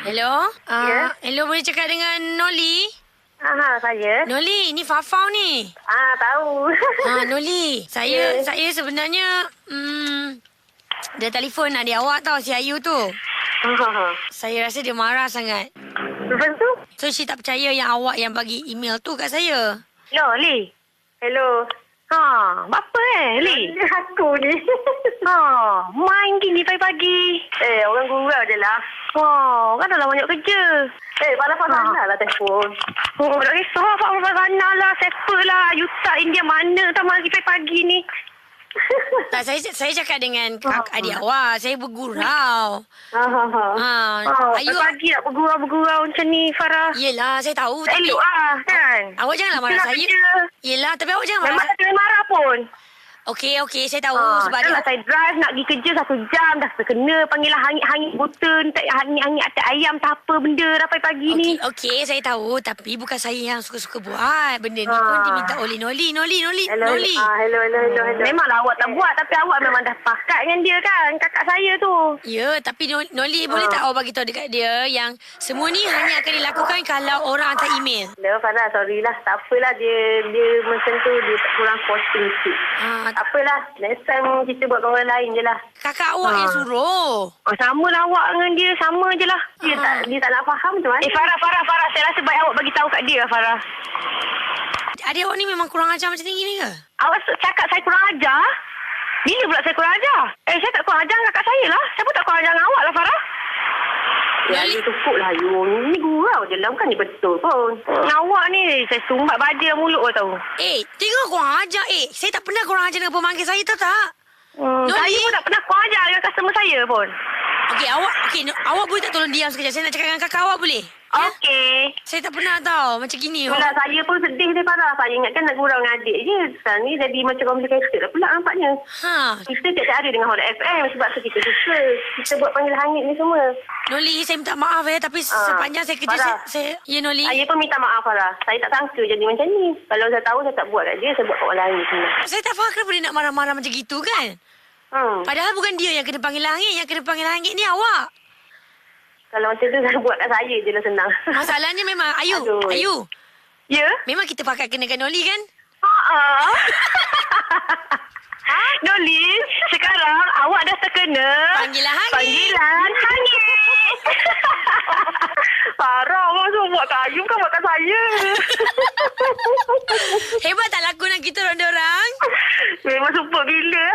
Hello? Uh, Ya. Hello, boleh cakap dengan Noli? Aha, saya. Noli, ini Fafau ni. Ah, tahu. Ha, Noli, saya Ya. saya sebenarnya hmm, dia telefon adik awak tau si Ayu tu. Ah, Saya rasa dia marah sangat. Lepas tu? So, she tak percaya yang awak yang bagi email tu kat saya. Hello. Hello. Ha, apa eh, Li? Aku ni. ha, main gini pagi-pagi. Eh, orang gurau je lah. Oh, kan dalam banyak kerja. Eh, pada apa Ha. sana lah telefon. Oh, tak kisah apa sana lah, siapa lah. Yuta India mana tak mari pagi-pagi ni. Tak, saya saya cakap dengan kak, adik awak. Saya bergurau. Ha, ha, ha. Ha, Oh, Ayu- pagi nak bergurau-bergurau macam ni, Farah. Yelah, saya tahu. Tak Tapi, elok lah, kan? awak janganlah marah saya. kerja. Yelah, tapi awak jangan Memang marah. tak boleh marah pun. Okey, okey. Saya tahu Ah, sebab dia... lah saya drive nak pergi kerja satu jam dah terkena panggilan hangit-hangit buta tak hangit-hangit atas ayam tak apa benda dah pagi-pagi ni. Okey, okey, saya tahu. Tapi bukan saya yang suka-suka buat. Benda ni Ah. pun diminta oleh Noli. Noli, Noli, Hello, Noli. ah, hello, hello, hello, hello. Memanglah awak tak buat tapi awak memang dah pakat dengan dia kan, kakak saya tu. Ya, tapi Nol- Noli boleh Ah. tak awak bagi tahu dekat dia yang semua ni hanya akan dilakukan kalau orang hantar email. Dah Farah, sorry lah. Tak apalah dia dia macam tu dia kurang posting sikit. Ah, Tak apalah. Next time kita buat kawan lain je lah. kakak awak Ah. yang suruh. Oh, sama lah awak dengan dia. Sama je lah. Dia, Ah. tak, dia tak nak faham macam mana. Eh, Farah, Farah, Farah. Saya rasa baik awak bagi tahu kat dia, Farah. Adik awak ni memang kurang ajar macam ni gini ke? Awak cakap saya kurang ajar? Bila pula saya kurang ajar? Eh, saya tak kurang ajar dengan kakak saya lah. Saya pun tak kurang ajar dengan awak lah, Farah. Lali- cukup lah, you. Ni gurau je lah. Bukan ni betul pun. Awak ni, saya sumbat baja mulut kau tahu. Eh, tengok kurang ajar. Eh, saya tak pernah kurang ajar dengan pemanggil saya tahu tak? Hmm, saya pun tak pernah kurang ajar dengan customer saya pun. Okey, awak okey, awak boleh tak tolong diam sekejap? Saya nak cakap dengan kakak awak boleh? Ya? Okey. Saya tak pernah tahu macam gini. Pula saya pun sedih dia Farah. Saya ingatkan nak gurau dengan adik je. Sekarang ni jadi macam complicated lah pula nampaknya. Ha, Kita tiap hari dengan Hot FM sebab tu kita suka. Kita buat panggil hangit ni semua. Noli, saya minta maaf ya. Tapi Ah, sepanjang saya kerja, saya, Farah. saya... Ya, Noli. Saya pun minta maaf Farah. Saya tak sangka jadi macam ni. Kalau saya tahu saya tak buat kat dia, saya buat kat orang lain. Saya tak faham kenapa dia nak marah-marah macam gitu kan? Hmm. Padahal bukan dia yang kena panggil langit. Yang kena panggil langit ni awak. Kalau macam tu saya buat kat saya je lah senang. Masalahnya memang... Ayu, Aduh. Ayu. Ya? Memang kita pakai kenakan Noli kan? Haa. Noli, sekarang awak dah terkena Panggilan hangit. Panggilan hangit. Parah, awak semua buat kayu kan buat kat saya. Hebat tak lakonan kita orang-orang? Memang super gila.